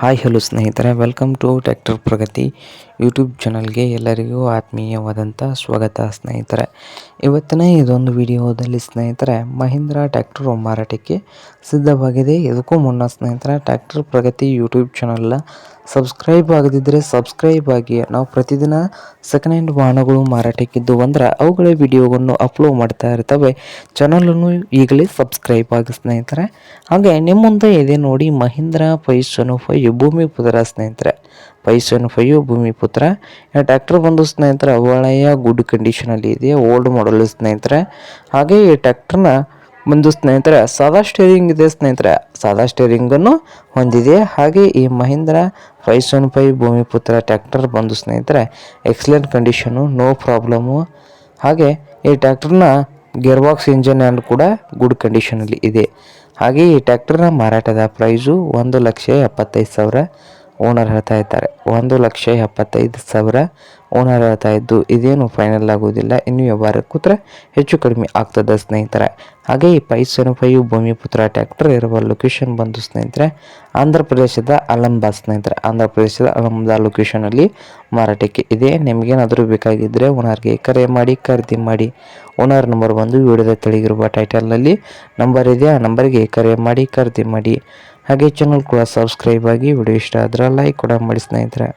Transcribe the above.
Hi hello ಸ್ನೇಹಿತರೆ. Welcome to tractor Pragati YouTube ಚಾನಲ್ಗೆ ಎಲ್ಲರಿಗೂ ಆತ್ಮೀಯವಾದಂಥ ಸ್ವಾಗತ ಸ್ನೇಹಿತರೆ. ಇವತ್ತಿನ ಇದೊಂದು ವಿಡಿಯೋದಲ್ಲಿ ಸ್ನೇಹಿತರೆ, ಮಹೀಂದ್ರ ಟ್ಯಾಕ್ಟರ್ ಮಾರಾಟಕ್ಕೆ ಸಿದ್ಧವಾಗಿದೆ. ಇದಕ್ಕೂ ಮುನ್ನ ಸ್ನೇಹಿತರೆ ಟ್ಯಾಕ್ಟರ್ ಪ್ರಗತಿ ಯೂಟ್ಯೂಬ್ ಚಾನಲ್ನ ಸಬ್ಸ್ಕ್ರೈಬ್ ಆಗದಿದ್ದರೆ ಸಬ್ಸ್ಕ್ರೈಬ್ ಆಗಿ. ನಾವು ಪ್ರತಿದಿನ ಸೆಕೆಂಡ್ ಹ್ಯಾಂಡ್ ವಾಹನಗಳು ಮಾರಾಟಕ್ಕಿದ್ದು ಅಂದ್ರೆ ಅವುಗಳ ವಿಡಿಯೋವನ್ನು ಅಪ್ಲೋಡ್ ಮಾಡ್ತಾ ಇರ್ತವೆ. ಚಾನಲನ್ನು ಈಗಲೇ ಸಬ್ಸ್ಕ್ರೈಬ್ ಆಗಿ ಸ್ನೇಹಿತರೆ. ಹಾಗೆ ನಿಮ್ಮ ಮುಂದೆ ಇದೆ ನೋಡಿ ಮಹೀಂದ್ರ ಪೈಸನು ಫೈವ್ ಭೂಮಿ ಪುತ್ರ ಸ್ನೇಹಿತರೆ. ಪೈಸನ್ ಫೈವ್ ಭೂಮಿ ಪುತ್ರ. ಟ್ರ್ಯಾಕ್ಟರ್ ಬಂದು ಸ್ನೇಹಿತರೆ ಒಳ್ಳೆಯ ಗುಡ್ ಕಂಡೀಷನಲ್ಲಿ ಇದೆ ಓಲ್ಡ್ ಮಾಡಲ್ ಸ್ನೇಹಿತರೆ. ಹಾಗೆ ಈ ಟ್ರ್ಯಾಕ್ಟರ್ನ ಒಂದು ಸ್ನೇಹಿತರೆ, ಸಾದಾ ಸ್ಟೇರಿಂಗ್ ಇದೆ ಸ್ನೇಹಿತರೆ. ಸಾದಾ ಸ್ಟೇರಿಂಗನ್ನು ಹೊಂದಿದೆ. ಹಾಗೆ ಈ Mahindra five seven five Bhumiputra tractor ಬಂದು ಸ್ನೇಹಿತರೆ ಎಕ್ಸಲೆಂಟ್ ಕಂಡೀಷನು ನೋ ಪ್ರಾಬ್ಲಮು ಹಾಗೆ ಈ ಟ್ಯಾಕ್ಟರ್ನ ಗೇರ್ ಬಾಕ್ಸ್ ಇಂಜನ್ ಕೂಡ ಗುಡ್ ಕಂಡೀಷನಲ್ಲಿ ಇದೆ. ಹಾಗೆ ಈ ಟ್ಯಾಕ್ಟರ್ನ ಮಾರಾಟದ ಪ್ರೈಸು ಒಂದು ಲಕ್ಷ ಎಪ್ಪತ್ತೈದು ಸಾವಿರ. ಓನರ್ ಹೇಳ್ತಾ ಇದ್ದಾರೆ. ಒಂದು ಲಕ್ಷ ಎಪ್ಪತ್ತೈದು ಸಾವಿರ ಓನರ್ ಹೇಳ್ತಾ ಇದ್ದು, ಇದೇನು ಫೈನಲ್ ಆಗೋದಿಲ್ಲ ಇನ್ನು ವ್ಯವಹಾರ ಕೂತ್ರೆ ಹೆಚ್ಚು ಕಡಿಮೆ ಆಗ್ತದೆ ಸ್ನೇಹಿತರೆ. ಹಾಗೆ ಈ five seven five Bhumiputra tractor ಇರುವ ಲೊಕೇಶನ್ ಬಂದು ಸ್ನೇಹಿತರೆ ಆಂಧ್ರ ಪ್ರದೇಶದ ಅಲಂಬಾ ಸ್ನೇಹಿತರೆ. ಆಂಧ್ರ ಪ್ರದೇಶದ ಅಲಂಬಾ ಲೊಕೇಶನಲ್ಲಿ ಮಾರಾಟಕ್ಕೆ ಇದೆ. ನಿಮಗೇನಾದರೂ ಬೇಕಾಗಿದ್ದರೆ ಓನರ್ಗೆ ಕರೆ ಮಾಡಿ, ಖರೀದಿ ಮಾಡಿ. ಓನರ್ ನಂಬರ್ ಬಂದು ವಿಡಿಯೋದ ತೆಳಗಿರುವ ಟೈಟಲ್ನಲ್ಲಿ ನಂಬರ್ ಇದೆ. ಆ ನಂಬರ್ಗೆ ಕರೆ ಮಾಡಿ, ಖರೀದಿ ಮಾಡಿ. ಹಾಗೆ ಚಾನಲ್ ಕೂಡ ಸಬ್ಸ್ಕ್ರೈಬ್ ಆಗಿ ವಿಡಿಯೋ ಇಷ್ಟ ಆದ್ರೆ ಲೈಕ್ ಕೂಡ ಮಾಡಿ ಸ್ನೇಹಿತರೆ.